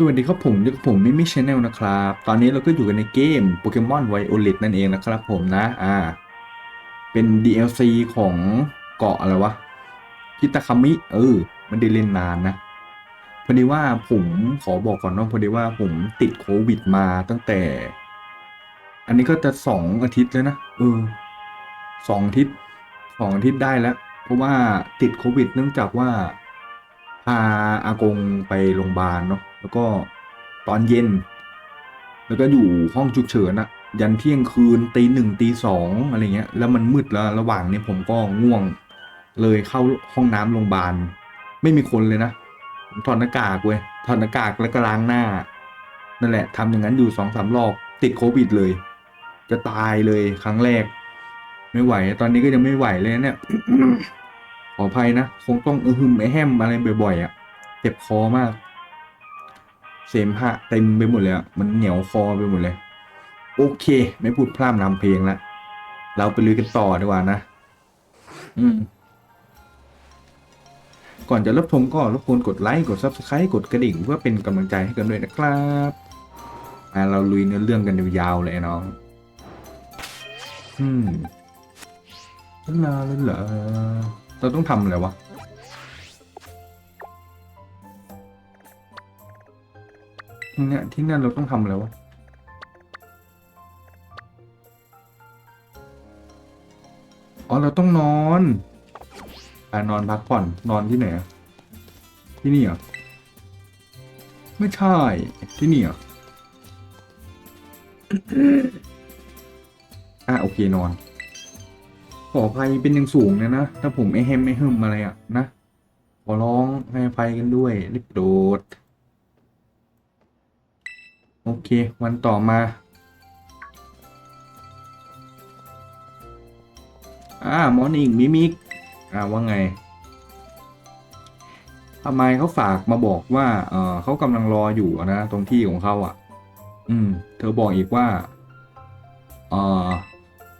สวัสดีครับผมอยู่กับผมมิมิชแนลนะครับ ตอนนี้เราก็อยู่กันในเกมโปเกมอนไวโอเลตนั่นเองนะครับผมนะ อ่า เป็น DLC ของเกาะอะไรวะคิตาคามิ เออ มันได้เล่นนานนะ พอดีว่าผมขอบอกก่อนว่าพอดีว่าผมติดโควิดมาตั้งแต่ อันนี้ก็จะสองอาทิตย์แล้วนะ เออสองอาทิตย์สองอาทิตย์ได้แล้ว เพราะว่าติดโควิด เนื่องจากว่า พาอากงไปโรงพยาบาลเนาะแล้วก็ตอนเย็น แล้วก็อยู่ห้องฉุกเฉินอะยันเที่ยงคืนตีหนึ่งตีสองอะไรเงี้ยแล้วมันมืดแล้วระหว่างนี้ผมก็ง่วง เลยเข้าห้องน้ำโรงพยาบาล ไม่มีคนเลยนะผมถอดหน้ากากเว้ยถอดหน้ากากแล้วก็ล้างหน้า นั่นแหละทำอย่างนั้นอยู่สองสามรอบติดโควิดเลย จะตายเลยครั้งแรก ไม่ไหว ตอนนี้ก็ยังไม่ไหวเลยเนี่ย ออภัยนะ คงต้องอือหึมไอแฮมอะไรบ่อยๆอะเจ็บคอมาก เสมหะเต็มไปหมดเลยอะมันเหนียวคอไปหมดเลย โอเค ไม่พูดพร่ำนำเพลงละเราไปลุยกันต่อดีกว่านะ อืม ก่อนจะรับชมก็รบกวนกดไลค์กด Subscribe กดกระดิ่งเพื่อเป็นกำลังใจให้กันด้วยนะครับมาเราลุยเนื้อเรื่องกันยาวๆเลยน้อง อืมลาลาลา เราต้องทำอะไรวะ ที่เนี่ยที่นั่นเราต้องทำอะไรวะ อ๋อ เราต้องนอนไปนอนพักผ่อน นอนที่ไหน ที่นี่เหรอ ไม่ใช่ ที่นี่เหรออะโอเคนอน ขออภัยเป็นอย่างสูงเลยนะ ถ้าผมไม่แฮมไม่ฮึมอะไรอะนะ ขอร้องให้อภัยกันด้วยรีบโดด โอเค วันต่อมา อ่ามอร์นิ่งมิมิก อ่าว่าไงทำไมเขาฝากมาบอกว่า เออเขากำลังรออยู่นะ ตรงที่ของเขาอะ อืม เธอบอกอีกว่า เออ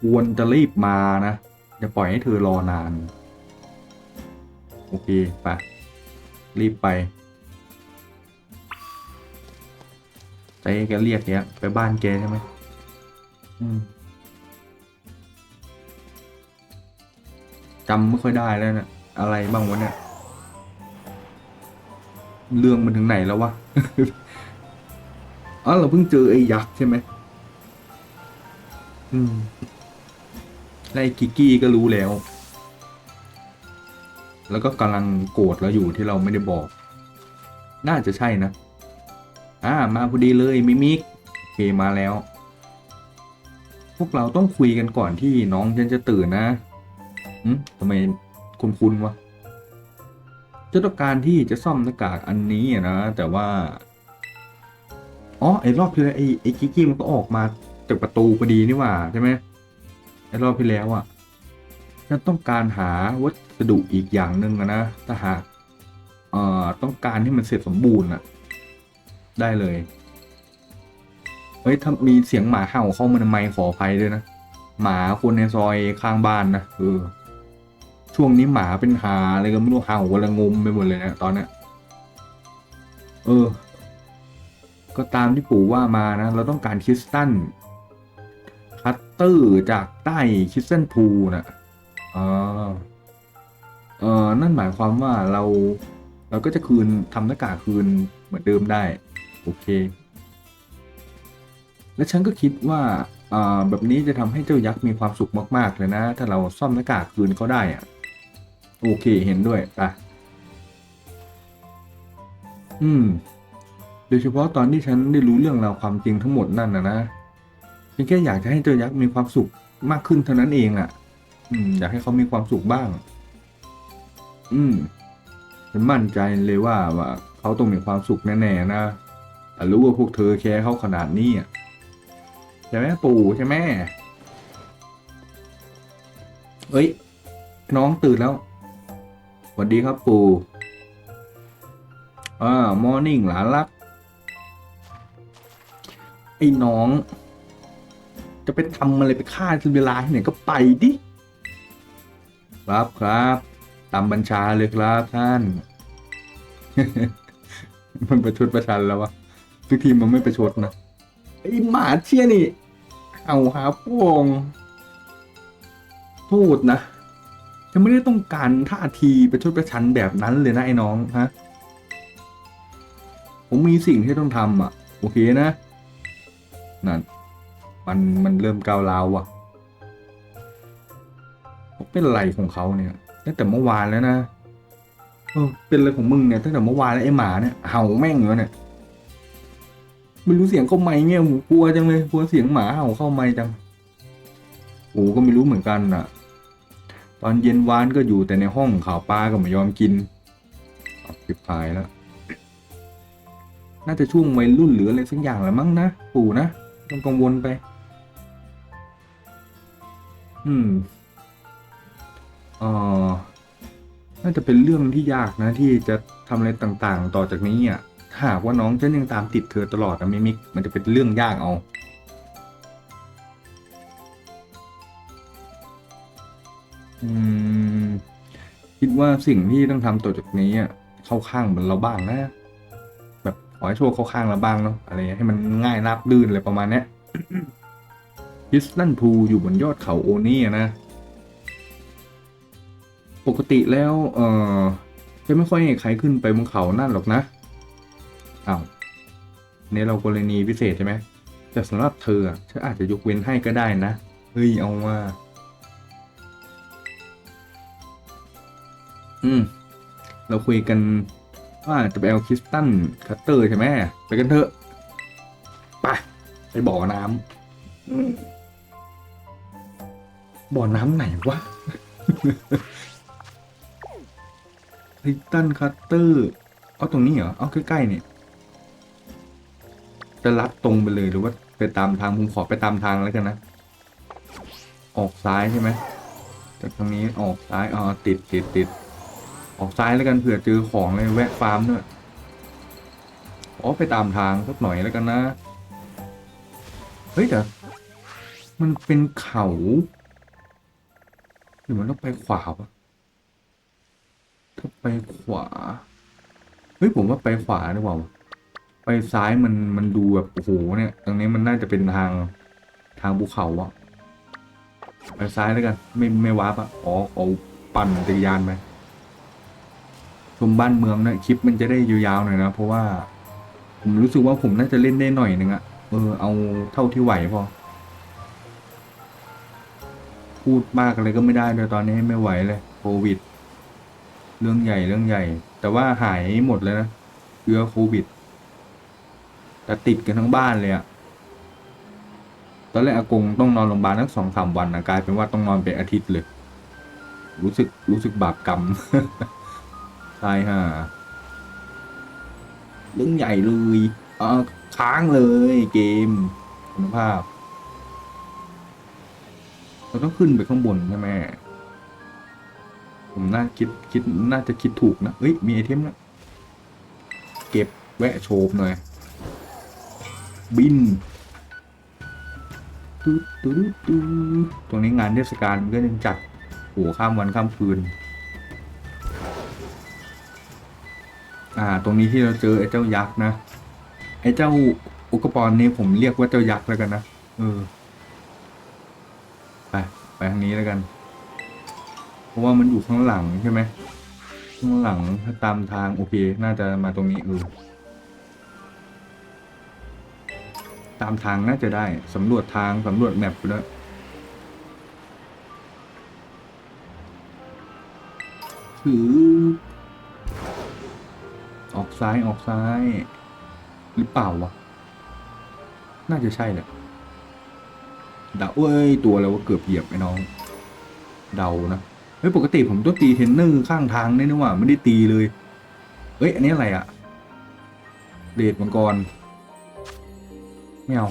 ควรจะรีบมานะ อย่าปล่อยให้เธอรอนาน โอเคไปรีบไป ใจแกเรียกเนี้ยไปบ้านแกใช่ไหมอืมจำไม่ค่อยได้แล้วเนะี่ยอะไรบ้างวะเนี่ย เรื่องมันถึงไหนแล้ววะ อ๋อเราเพิ่งเจอไอ้ยักษ์ใช่ไหมอืม ไล่กิกกี้ก็รู้แล้ว แล้วก็กำลังโกรธเราอยู่ที่เราไม่ได้บอก น่าจะใช่นะ อ่า มาพอดีเลยมิมิกโอเคมาแล้ว พวกเราต้องคุยกันก่อนที่น้องฉันจะตื่นนะอืมทำไมคุณคุณวะจะต้องการที่จะซ่อมหน้ากากอันนี้นะ แต่ว่า อ๋อ ไอ้รอบที่แล้วไอ้ไอ้กิกกี้มันก็ออกมาจากประตูพอดีนี่หว่าใช่ไหม ไอ้รอบที่แล้วอะฉันต้องการหาวัสดุอีกอย่างหนึ่งนะถ้าหากเอ่อต้องการให้มันเสร็จสมบูรณ์อะ ได้เลยเฮ้ยถ้ามีเสียงหมาเห่าเข้ามาในไมค์ขออภัยด้วยนะหมาคนในซอยข้างบ้านนะเออช่วงนี้หมาเป็นหาอะไรก็ไม่รู้เห่ากันละงมไปหมดเลยนะตอนเนี้ยเออ ก็ตามที่ปู่ว่ามานะ เราต้องการคริสตัล คัตเตอร์จากใต้คิสเซนพูนะอ่าเออนั่นหมายความว่าเราเราก็จะคืนทำหน้ากากคืนเหมือนเดิมได้ โอเค และฉันก็คิดว่าอ่าแบบนี้จะทำให้เจ้ายักษ์มีความสุขมากๆเลยนะ ถ้าเราซ่อมหน้ากากคืนเขาได้อะโอเคเห็นด้วยไปอืม โดยเฉพาะตอนที่ฉันได้รู้เรื่องราวความจริงทั้งหมดนั่นนะนะ พียงแค่อยากจะให้เจ้ายักษ์มีความสุขมากขึ้นเท่านั้นเองอะ อืม อยากให้เขามีความสุขบ้าง อืมฉันมั่นใจเลยว่าว่าเขาต้องมีความสุขแน่ๆนะแต่รู้ว่าพวกเธอแคร์เขาขนาดนี้อะใช่ไหมปู่ใช่ไหมเอ้ย น้องตื่นแล้วสวัสดีครับปู่อ่ามอร์นิ่งหลานรักไอ้น้อง จะไปทำอะไรไปฆ่าเวลาที่ไหนก็ไปดิ ครับครับตามบัญชาเลยครับท่าน มันประชดประชันแล้ววะทุกทีมันไม่ประชดนะไอหมาเชี่ยนี่ เอาหาพวงโทษนะฉันไม่ได้ต้องการท่าทีประชดประชันแบบนั้นเลยนะไอ้น้องฮะผมมีสิ่งที่ต้องทำอะ โอเคนะ นั่น มันมันเริ่มก้าวร้าวอะเป็นไรของเขาเนี่ยตั้งแต่เมื่อวานแล้วนะเออเป็นอะไรของมึงเนี่ยตั้งแต่เมื่อวานแล้วไอ้หมาเนี่ยเห่าแม่งอยู่เนี่ยไม่รู้เสียงเข้าไม้เนี่ยกลัวจังเลยกลัวเสียงหมาเห่าเข้าไม้จังโอ้ก็ไม่รู้เหมือนกันอะ ตอนเย็นวานก็อยู่แต่ในห้องข่าวปลาก็ไม่ยอมกินปิดพายแล้ว น่าจะช่วงวัยรุ่นหรืออะไรสักอย่างแหละมั้งนะปู่นะต้องกังวลไป อืมเออน่าจะเป็นเรื่องที่ยากนะที่จะทำอะไรต่างๆ ต่อจากนี้อะถ้าหากว่าน้องฉันยังตามติดเธอตลอดนะมิมิกมันจะเป็นเรื่องยากเอาอืมคิดว่าสิ่งที่ต้องทำต่อจากนี้อะเข้าข้างเหมือนเราบ้างนะ แบบขอให้โชคเข้าข้างเราบ้างเนาะอะไรให้มันง่ายราบลื่นอะไรประมาณเนี้ย ฮิสตันพูอยู่บนยอดเขาโอนี่นะ ปกติแล้ว เออจะไม่ค่อยให้ใครขึ้นไปบนเขานั่นหรอกนะอ้าวนี่เรากรณีพิเศษใช่ไหมแต่สำหรับเธอฉันอาจจะยกเว้นให้ก็ได้นะ เฮ้ย เอาว่า อืม เราคุยกันว่าจะไปเอาคริสตันคัตเตอร์ใช่ไหมไปกันเถอะ ไป ไปบ่อน้ำ บ่อน้ำไหนวะคริสตันคัตเตอร์เอาตรงนี้เหรอ เอาใกล้ๆเนี่ย จะลัดตรงไปเลยหรือว่าไปตามทางผมขอไปตามทางแล้วกันนะ ออกซ้ายใช่ไหมจากตรงนี้ออกซ้ายอ๋อติดติดติดออกซ้ายแล้วกันเผื่อเจอของเลยแวะฟาร์มด้วยอ๋อไปตามทางสักหน่อยแล้วกันนะ เฮ้ยแต่มันเป็นเขา รือมันต้องไปขวาปะถ้าไปขวา เฮ้ยผมว่าไปขวาดีกว่าไปซ้ายมันมันดูแบบโอ้โหเนี่ยตรงนี้มันน่าจะเป็นทางทางภูเขาอะไปซ้ายแล้วกัน ไม่ไม่วาร์ปอะอ๋อเอาปั่นจักรยานไปชมบ้านเมืองนะคลิปมันจะได้ยาวๆหน่อยนะเพราะว่า ผมรู้สึกว่าผมน่าจะเล่นได้หน่อยนึงอะเออเอาเท่าที่ไหวพอ พูดมากอะไรก็ไม่ได้เลยตอนนี้ไม่ไหวเลยโควิด เรื่องใหญ่เรื่องใหญ่ แต่ว่าหายหมดเลยนะเชื้อโควิด แต่ติดกันทั้งบ้านเลยอะตอนแรกอากงต้องนอนโรงพยาบาลทั้งสองสามวันนะกลายเป็นว่าต้องนอนเป็นอาทิตย์เลย รู้สึกรู้สึกบาปกรรมใช่ฮะเรื่องใหญ่เลยเออค้างเลยเกมคุณภาพ เราต้องขึ้นไปข้างบนใช่ไหมผมน่าคิดคิดน่าจะคิดถูกนะเอ้ยมีไอเทมนะเก็บแวะโชมหน่อย บินตุ๊ดตุ๊ดตุ๊ดตรงนี้งานเทศกาลมันก็ยังจัดโหัวข้ามวันข้ามคืน อ่า ตรงนี้ที่เราเจอไอ้เจ้ายักษ์นะ ไอ้เจ้าอุกกาบาตนี้ผมเรียกว่าเจ้ายักษ์แล้วกันนะ เออ ไปทางนี้แล้วกัน เพราะว่ามันอยู่ข้างหลังใช่ไหมข้างหลังถ้าตามทางโอเค น่าจะมาตรงนี้เออตามทางน่าจะได้สำรวจทางสำรวจแมปไปด้วถือ ออกซ้ายออกซ้าย หรือเปล่าวะ น่าจะใช่แหละ เดาเอ้ยตัวอะไรวะเกือบเหยียบไอ้น้อง เดานะเฮ้ยปกติผมต้องตีเทนเนอร์ข้างทางนี่หว่าไม่ได้ตีเลยเฮ้ยอันนี้อะไรอะเดดมังกรไม่เอา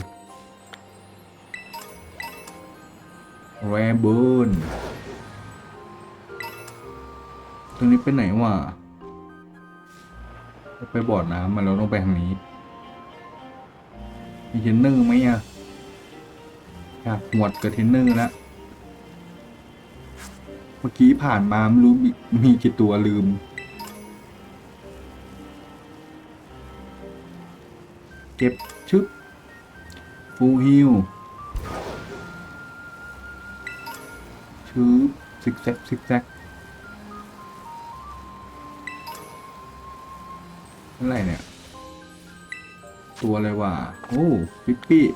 แรเบิร์นตรงนี้ไปไหนวะไปบ่อน้ำมาเราต้องไปทางนี้มีเทนเนอร์ไหมอะ อยากหมวดกับเทนเนอร์แล้ว เมื่อกี้ผ่านมาไม่รู้มีมีกี่ตัวลืม เก็บชึบฟูฮิลชึบซิกแซกซิกแซกอะไรเนี่ย ตัวอะไรวะ โอ้ฟิปปี้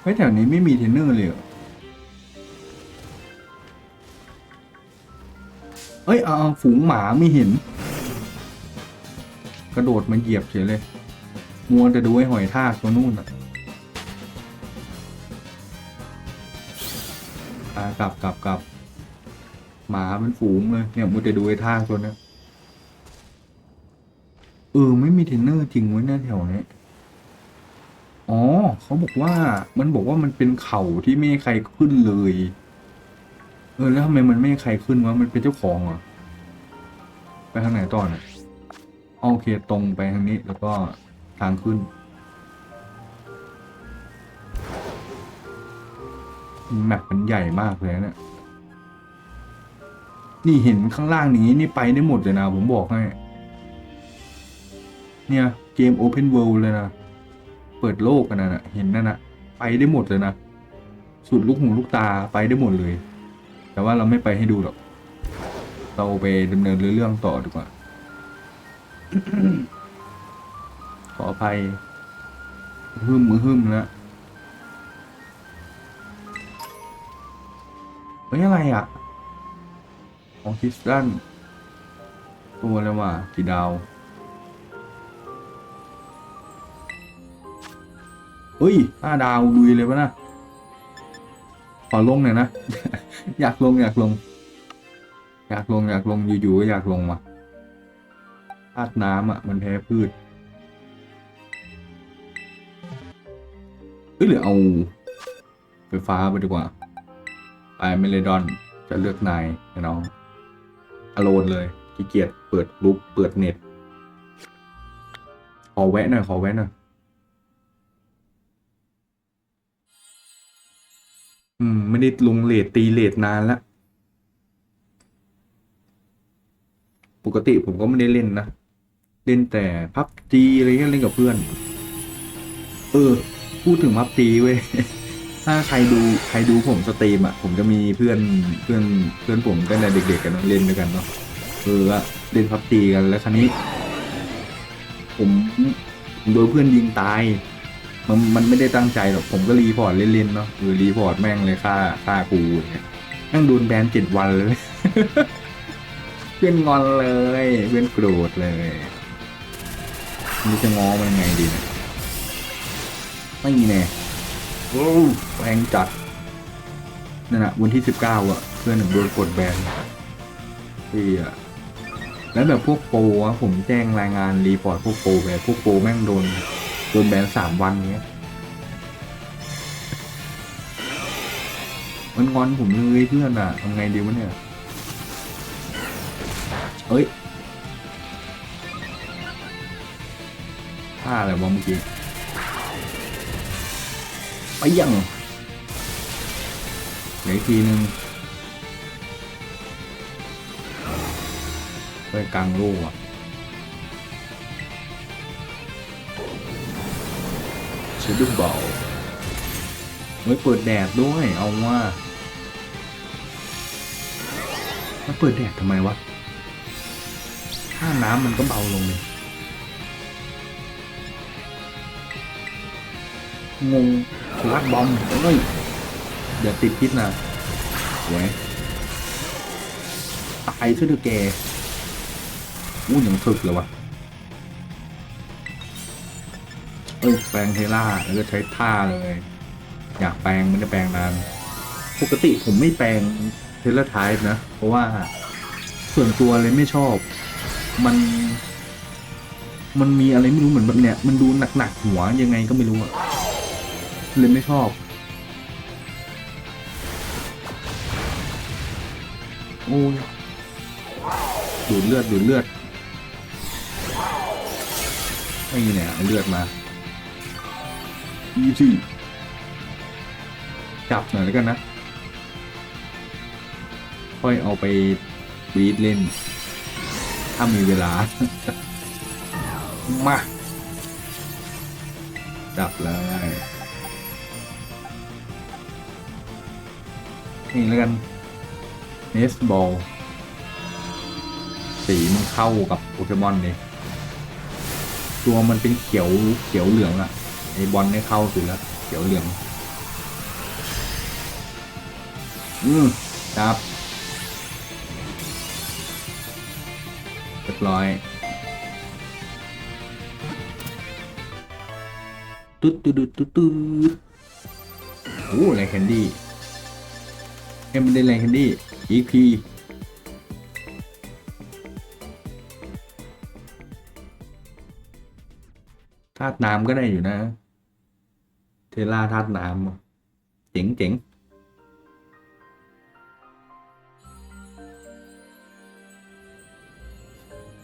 เฮ้ยแถวนี้ไม่มีเทรนเนอร์เลยเหรอเอ้ยเอาเอาฝูงหมาไม่เห็น กระโดดมาเหยียบเฉยเลย มัวแต่ดูไอ้หอยทากตัวนู่นอะอ่ากลับกลับกลับหมาเป็นฝูงเลยเนี่ยมัวแต่ดูไอ้ทากตัวเนี้ยเออไม่มีเทรนเนอร์จริงไว้ยเนี่ยแถวนี้ เขาบอกว่ามันบอกว่ามันเป็นเขาที่ไม่ให้ใครขึ้นเลย เออแล้วทำไมมันไม่ให้ใครขึ้นวะมันเป็นเจ้าของเหรอไปทางไหนต่อเนี่ยอ๋อโอเคตรงไปทางนี้แล้วก็ทางขึ้นแมปมันใหญ่มากเลยนะเนี่ยนี่เห็นข้างล่างอย่างนี้นี่ไปได้หมดเลยนะ ผมบอกให้ เนี่ย เกม Open World เลยนะ เปิดโลกกันนะน่ะเห็นนั่นนะไปได้หมดเลยนะสุดลูกหูลูกตาไปได้หมดเลย แต่ว่าเราไม่ไปให้ดูหรอก เราไปดำเนินเรื่องต่อดีกว่า ขออภัยหึมมือหึมแล้วเฮ้ยอะไรอะ ของคริสตัน ตัวอะไรวะกี่ดาว เฮ้ยห้าดาวดุยเลยวะนะขอลงหน่อยนะ อยากลงอยากลง อยากลงอยากลงอยู่ๆก็อยากลงว่ะธาตุน้ำอะ มันแพ้พืชเอ้ยหรือเอาไฟฟ้าไปดีกว่า ไปเมเลดอนจะเลือกนายนะน้องอโลนเลยขี้เกียจเปิดลุกเปิดเน็ต ขอแวะหน่อยขอแวะหน่อย อืม ไม่ได้ลงเลทตีเลทนานล้วปกติผมก็ไม่ได้เล่นนะ เล่นแต่พับจีอะไรเงี้ยเล่นกับเพื่อน เออ พูดถึงพับจีเว้ย ถ้าใครดูใครดูผมสตรีมอะ ผมจะมีเพื่อนเพื่อนเพื่อนผมตั้งแต่เด็กๆกันเล่นด้วยกันเนาะ เออเล่นพับจีกันแล้วคราวนี้ผมผมโดนเพื่อนยิงตาย มันมันไม่ได้ตั้งใจหรอกผมก็รีพอร์ตเล่นๆเนาะเออรีพอร์ตแม่งเลยค่าค่ากูเนี่ยแม่งโดนแบนเจ็ดวันเลย เพื่อนงอนเลยเพื่อนโกรธเลยนี่จะง้อมันไงดีนี่ยไม่มีแน่โอ้แรงจัดนั่นแหะวันที่สิบเก้าอะ เพื่อนหนึ่งโดนกดแบนที่อะแล้วแบบพวกโปรอะผมแจ้งรายงานรีพอร์ตพวกโปรไปพวกโปรแม่งโดน โดนแบนสามวันเงี้ย มันงอนผมเลยเพื่อนอะทำไงดีวะเนี่ยเอ้ยท่าอะไรวะเมื่อกี้ไปยังเดี๋ยวอีกทีนึงไปกลางโลกอะ เชดดูบอลเฮ้ยเปิดแดดด้วยเอาว่าแล้วเปิดแดดทำไมวะถ้าน้ำมันก็เบาลงเลยงงลักบอมเฮ้ยเดี๋ยวติดพิษนะสวยตายซะเถอะแกอู้ยังถึกเลยวะ แปลงเทล่าแล้วก็ใช้ท่าเลย อยากแปลงไม่ได้แปลงนานปกติผมไม่แปลงเทเลทายนะ เพราะว่าส่วนตัวเลยไม่ชอบ มัน มันมีอะไรไม่รู้เหมือนแบบเนี้ยมันดูหนักๆหัวยังไงก็ไม่รู้อะเลยไม่ชอบ โอ้ยดูดเลือดดูดเลือด ไม่เนี่ยเอาเลือดมา อีซี่จับหน่อยแล้วกันนะ ค่อยเอาไปบีดเล่น ถ้ามีเวลา มาดับเลยนี่แล้วกันเนสบอลสีมันเข้ากับโปเกมอนนี่ตัวมันเป็นเขียวเขียวเหลืองอะไอบอลเนี่ยเข้าสุดแล้วเขียวเหลือง อืมครับเรียบร้อยตุ๊ดตุ๊ดตุ๊ดตุ๊ดโอ้ไรแคนดี้เอ็มเป็นไรแคนดี้ EP ธาตุน้ำก็ได้อยู่นะ เทล่าธาตุน้ำเจ๋งเจ๋ง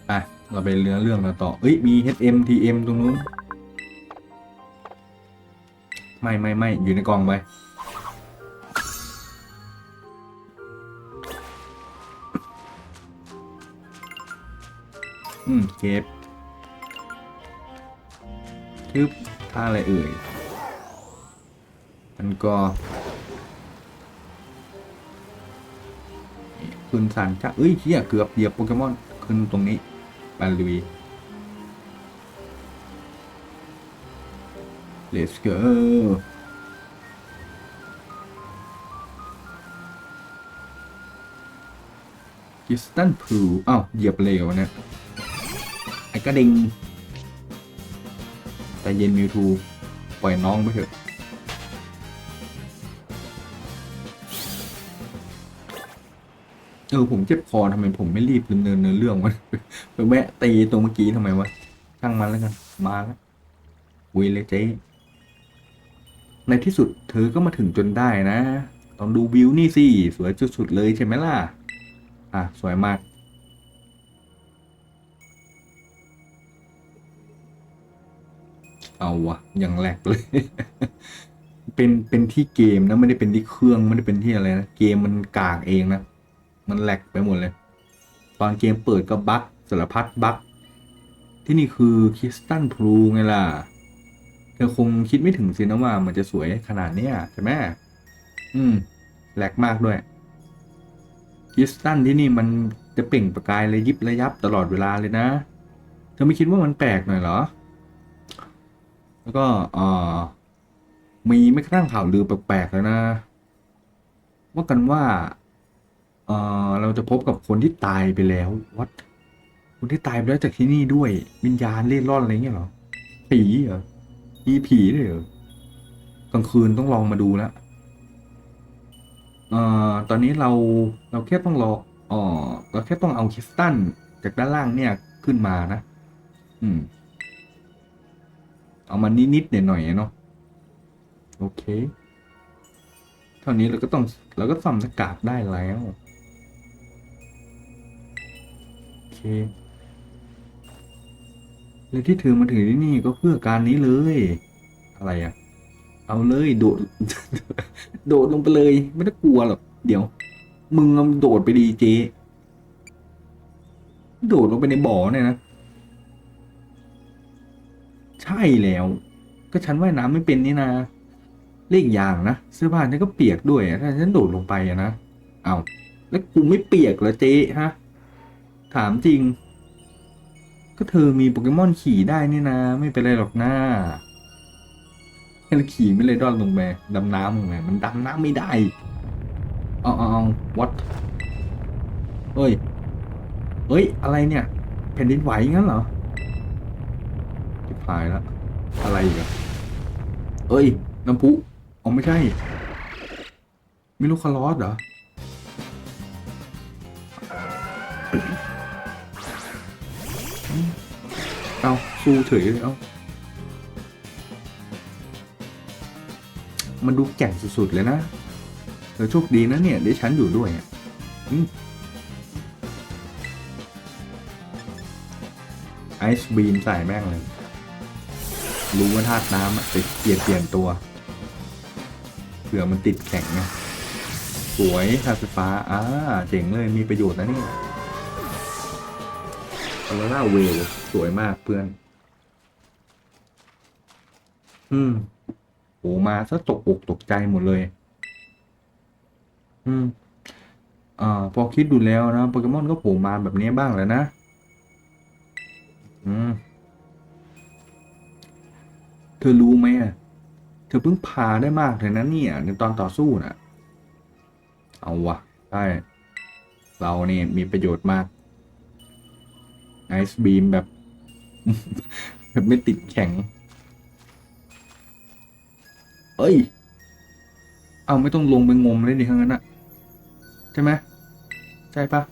ไปเราไปเรื่องเรื่องเราต่อ เอ้ย มี HM TM ตรงนู้น ไม่ไม่ไม่อยู่ในกล่องไปอืม เก็บทึบท่าอะไรเอ่ย มันก็ขึ้นสันจ้าเอ้ยเฮียเกือบเหยียบโปเกมอนขึ้นตรงนี้บาลุย let's go กิสตันพูอ้าว เหยียบเร็วนี่ยไอ้กระดิ่งแต่เย็นมิวทู ปล่อยน้องไปเถอะ ออผมเจ็บคอทำไมผมไม่รีบดำเนินเนื้อเรื่องวะไปแวะตีตรงเมื่อกี้ทำไมวะช่างมันแล้วกันมาแล้ววุยเลยเจ๊ในที่สุดเธอก็มาถึงจนได้นะต้องดูวิวนี่สิสวยสุดๆเลยใช่ไหมล่ะ อะ สวยมาก เอาวะยังแหลกเลย เป็นเป็นที่เกมนะ ไม่ได้เป็นที่เครื่อง ไม่ได้เป็นที่อะไรนะ เกมมันกากเองนะ มันแหลกไปหมดเลย ตอนเกมเปิดก็บั๊กสารพัดบั๊กที่นี่คือคิสตันพลูไงล่ะ เธอคงคิดไม่ถึงสินะว่ามันจะสวยขนาดเนี้ยใช่ไหมอืมแหลกมากด้วยคิสตันที่นี่มันจะเปล่งประกายเลยยิบระยับตลอดเวลาเลยนะ เธอไม่คิดว่ามันแปลกหน่อยเหรอ แล้วก็เออมีไม่กระทั่งข่าวลือแปลกๆแล้วนะ ว่ากันว่า เออเราจะพบกับคนที่ตายไปแล้ววัดคนที่ตายไปแล้วจากที่นี่ด้วย วิญญาณเล่ร่อนอะไรเงี้ยเหรอผีเหรอมีผีด้วยเหรอกลางคืนต้องลองมาดูแล้วเอ่อตอนนี้เราเราแค่ต้องรออ่อเราแค่ต้องเอาคริสตัลจากด้านล่างเนี่ยขึ้นมานะ อืม เอามานิดๆหน่อยๆเนาะโอเค เท่านี้เราก็ต้องเราก็ซ่อมหน้ากากได้แล้ว เคเลยที่เธอมาถึงที่นี่ก็เพื่อการนี้เลย อะไรอะเอาเลยโดด โดดลงไปเลย ไม่ต้องกลัวหรอกเดี๋ยว มึงเอาโดดไปดีเจ โดดลงไปในบ่อเนี่ยนะใช่แล้ว ก็ฉันว่ายน้ำไม่เป็นนี่นะเล่กอย่างนะเสื้อผ้าฉันก็เปียกด้วยถ้าฉันโดดลงไปอะนะเอาแล้วกูไม่เปียกเหรอเจ๊ฮะ ถามจริง ก็เธอมีโปเกมอนขี่ได้นี่นะ ไม่เป็นไรหรอกนะแค่เราขี่ไม่เลยรอดลงไปดำน้ำลงไปมันดำน้ำไม่ได้เอาเอาเอาวัดเฮ้ยเฮ้ย อะไรเนี่ย แผ่นดินไหวงั้นเหรอจิบหายแล้ว อะไรอีกอะเอ้ย น้ำพุอ๋อไม่ใช่ ไมิลูคาลอสเหรอ เอาสู้เฉยเลยเอามันดูแก่งสุดๆเลยนะเธอโชคดีนะเนี่ยได้ฉันอยู่ด้วยอะไอซ์บีมใส่แม่งเลย รู้ว่าธาตุน้ำอะจะเปลี่ยนเปลี่ยนตัวเผื่อมันติดแข็งไงสวยธาตุไฟฟ้าอ่าเจ๋งเลยมีประโยชน์นะเนี่ ยคาราล่าเวลสวยมากเพื่อน อืมโหมาซะตกอกตกใจหมดเลย อืมอ่าพอคิดดูแล้วนะโปเกมอนก็โผล่มาแบบนี้บ้างแล้วนะ อืม เธอรู้ไหมอะ เธอเพิ่งพาได้มากเลยนะเนี่ย ในตอนต่อสู้น่ะ เอาวะใช่เราเนี่ยมีประโยชน์มาก ไอซ์บีมแบบ แบบไม่ติดแข็ง เอ้ย เอาไม่ต้องลงไปงมเลยดิทั้งนั้นอะใช่ไหมใช่ปะ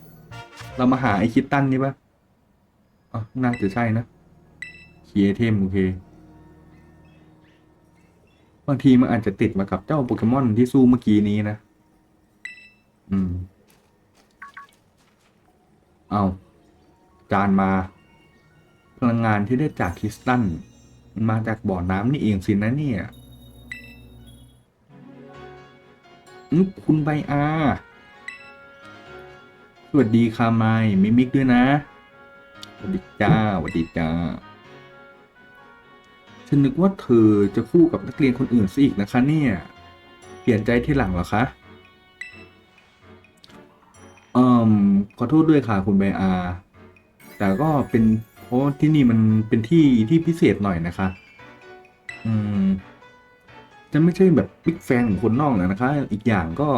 เรามาหาไอคิตตันนี่ปะอ๋อน่าจะใช่นะเคียเทมโอเคบางทีมันอาจจะติดมากับเจ้าโปเกมอนที่สู้เมื่อกี้นี้นะ อืม เอา จานมา พลังงานที่ได้จากคริสตัลมันมาจากบ่อน้ำนี่เองสินะเนี่ยคุณใบอาสวัสดีค่ะไมค์มิมิกด้วยนะสวัสดีจ้าสวัสดีจ้า ฉันนึกว่าเธอจะคู่กับนักเรียนคนอื่นซะอีกนะคะ เนี่ย เปลี่ยนใจที่หลังเหรอคะอ่อขอโทษด้วยค่ะคุณไบอา แต่ก็เป็นเพราะที่นี่มันเป็นที่ที่พิเศษหน่อยนะคะ อืม จะไม่ใช่แบบบิ๊กแฟนของคนนอกแล้วนะคะ อีกอย่างก็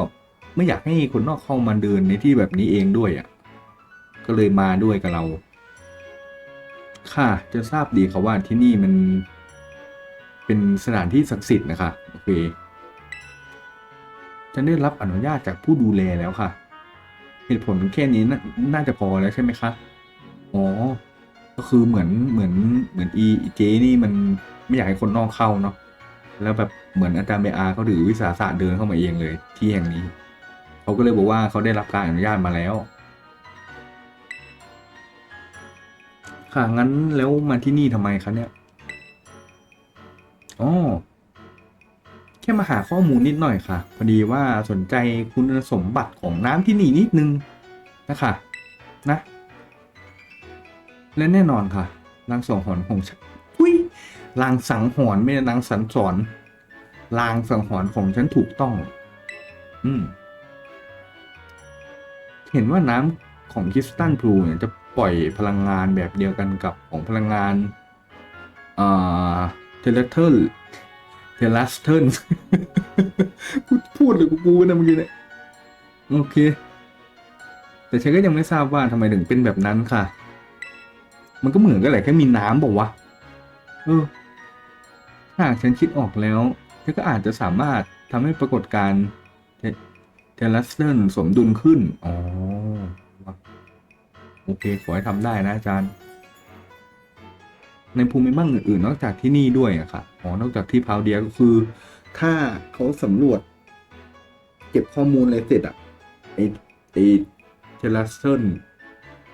ไม่อยากให้คนนอกเข้ามาเดินในที่แบบนี้เองด้วยอะ่ะ ก็เลยมาด้วยกับเรา ค่ะ จะทราบดีค่ะว่าที่นี่มัน เป็นสถานที่ศักดิ์สิทธิ์นะคะ โอเคฉันได้รับอนุญาตจากผู้ดูแลแล้วค่ะ เหตุผลแค่นี้นน่าจะพอแล้วใช่ไหมคะ อ๋อ ก็คือเหมือนเหมือนเหมือนอีเจนี่มันไม่อยากให้คนนอกเข้าเนาะแล้วแบบเหมือนอาจารย์เบอาเขาถือวิสาสะเดินเข้ามาเองเลยที่แห่งนี้ เขาก็เลยบอกว่าเขาได้รับการอนุญาตมาแล้ว ค่ะงั้นแล้วมาที่นี่ทำไมคะเนี่ยอ๋อแค่มาหาข้อมูลนิดหน่อยค่ะ พอดีว่าสนใจคุณสมบัติของน้ำที่นี่นิดนึงนะคะ นะ และแน่นอนค่ะลางสังหรณ์ของฉันอุ้ยลางสังหรณ์ไม่ใช่ลางสันสอนลางสังหรณ์ของฉันถูกต้อง อืม เห็นว่าน้ำของคริสตันพลูเนี่ยจะปล่อยพลังงานแบบเดียวกันกับของพลังงานอ่าเทเลเทลเทลัสเทิลพูดเลยกูกูนะเมื่อกี้เนี่ยโอเค แต่ฉันก็ยังไม่ทราบว่าทำไมถึงเป็นแบบนั้นค่ะ มันก็เหมือนกันแหละแค่มีน้ำบอกว่าวะเออถ้าหากฉันคิดออกแล้วฉันก็อาจจะสามารถทำให้ปรากฏการณ์เทลัสเทิลสมดุลขึ้น อ๋อ โอเค ขอให้ทำได้นะอาจารย์ ในภูมิภาคอื่น ๆ นอกจากที่นี่ด้วยอะค่ะ อ๋อ นอกจากที่พาวเดียก็คือ ถ้าเขาสำรวจ เก็บข้อมูลอะไรเสร็จอะไอไอเทลัสเทิล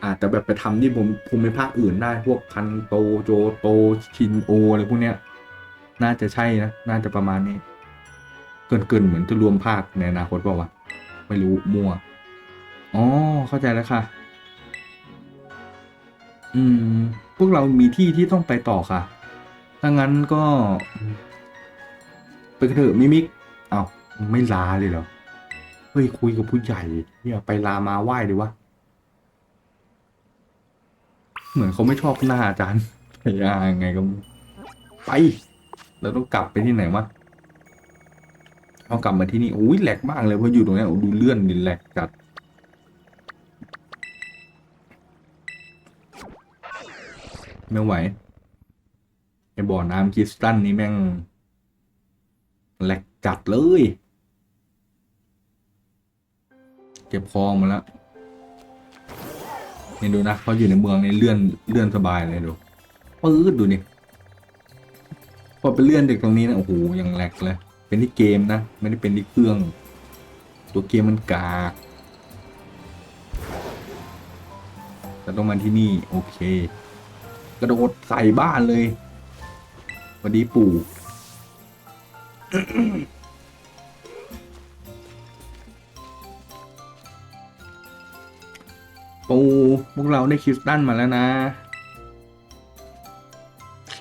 อาจจะแบบไปทำที่ภูมิภูมิภาคอื่นได้พวกคันโตโจโตชินโออะไรพวกเนี้ย น่าจะใช่นะ น่าจะประมาณนี้ เกินเกินๆเหมือนจะรวมภาคในอนาคตเปล่าวะไม่รู้มั่วอ๋อเข้าใจแล้วค่ะ อืม พวกเรามีที่ที่ต้องไปต่อค่ะถ้างั้นก็ไปกันเถอะมิมิกเอาวไม่ลาเลยเหรอเฮ้ยคุยกับผู้ใหญ่เนี่ยไปลามาไหว้ดีวะ เหมือนเขาไม่ชอบหน้าอาจารย์พยายังไงก็ไม่รู้ไปเราต้องกลับไปที่ไหนวะเอากลับมาที่นี่อุ้ยแหลกมากเลยเพราะอยู่ตรงนี้โอ้ดูเลื่อนดิแหลกจัดไม่ไหวไอบ่อน้ำคริสตันนี่แม่งแหลกจัดเลย เก็บคองมาแล้ว นี่ดูนะเขาอยู่ในเมืองนี่เลื่อนเลื่อนสบายเลยดูปื๊ดดูนี่พอไปเลื่อนจากตรงนี้นะโอ้โหยังแหลกเลย เป็นที่เกมนะ ไม่ได้เป็นที่เครื่อง ตัวเกมมันกากแต่ต้องมาที่นี่ โอเค กระโดดใส่บ้านเลยวัสดีปู่ ปูพวกเราได้คริสตันมาแล้วนะ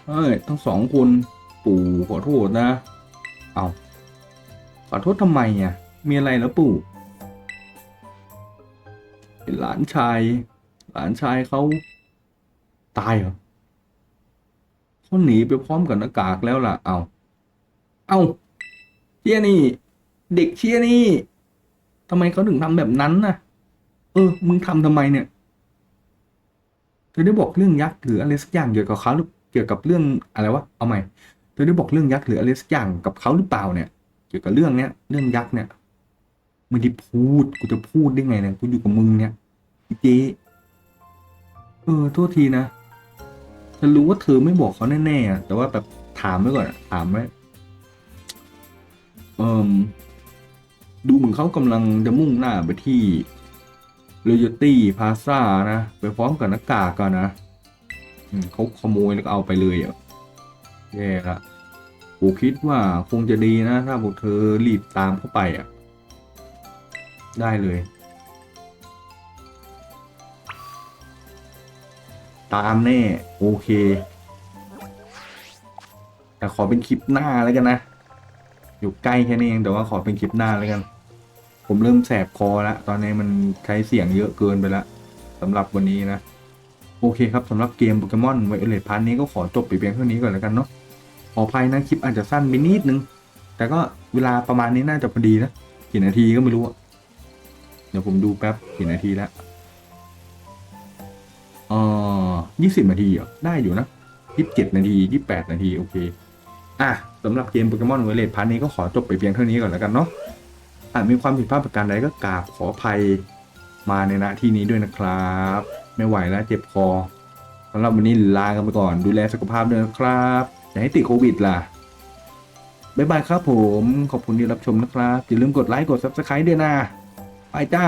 เฮ้ยทั้งสองคนปู่ขอโทษนะ เอาขอโทษทำไมอะ มีอะไรแล้วปู่เป็นหลานชาย หลานชายเขาตายเหรอเขาหนีไปพร้อมกับหน้ากากแล้วล่ะ เอาเอาเชียนี่ เด็กเชียนี่ทำไมเขาถึงทำแบบนั้นน่ะ เออ มึงทำทำไมเนี่ยเธอได้บอกเรื่องยักษ์หรืออะไรสักอย่างเกี่ยวกับเขาหรือเกี่ยวกับเรื่องอะไรวะเอาใหม่เธอได้บอกเรื่องยักษ์หรืออะไรสักอย่างกับเขาหรือเปล่าเนี่ย เกี่ยวกับเรื่องเนี้ยเรื่องยักษ์เนี่ยไม่ได้พูดกูจะพูดได้ไงเนี่ยกูอยู่กับมึงเนี่ยอีเจเออโทษทีนะฉันรู้ว่าเธอไม่บอกเขาแน่ๆอะแต่ว่าแบบถามไว้ก่อนถามไว้เอ่มดูเหมือนเขากำลังจะมุ่งหน้าไปที่ r o y a l t y Plaza นะ ไปพร้อมกับหน้ากากกันนะเขาขโมยแล้วเอาไปเลยอะแย่ละกูคิดว่าคงจะดีนะ ถ้าพวกเธอรีบตามเข้าไปอะ ได้เลย ตามแน่ โอเค แต่ขอเป็นคลิปหน้าแล้วกันนะ อยู่ใกล้แค่นี้เองแต่ว่าขอเป็นคลิปหน้าแล้วกัน ผมเริ่มแสบคอแล้ว ตอนนี้มันใช้เสียงเยอะเกินไปแล้วสำหรับวันนี้นะ โอเคครับสำหรับเกมโปเกมอนไวโอเลตพาร์ทนี้ก็ขอจบไปเพียงเท่านี้ก่อนแล้วกันเนาะขออภัยนะคลิปอาจจะสั้นไปนิดนึง แต่ก็เวลาประมาณนี้น่าจะพอดีนะกี่นาทีก็ไม่รู้เดี๋ยวผมดูแป๊บกี่นาทีแล้วอ๋อยี่สิบนาทีเหรอได้อยู่นะยี่สิบเจ็ดนาทียี่สิบแปดนาทีโอเค อะสำหรับเกมโปเกมอนไวเลตพาร์ทนี้ก็ขอจบไปเพียงเท่านี้ก่อนแล้วกันเนาะ อาจมีความผิดพลาดประการใดก็กราบขออภัยมาในณที่นี้ด้วยนะครับ ไม่ไหวแล้วเจ็บคอสำหรับวันนี้ลากันไปก่อนดูแลสุขภาพด้วยนะครับอย่าให้ติดโควิดล่ะบ๊ายบายครับผม ขอบคุณที่รับชมนะครับ อย่าลืมกดไลค์กด Subscribe ด้วยนะ ไปจ้า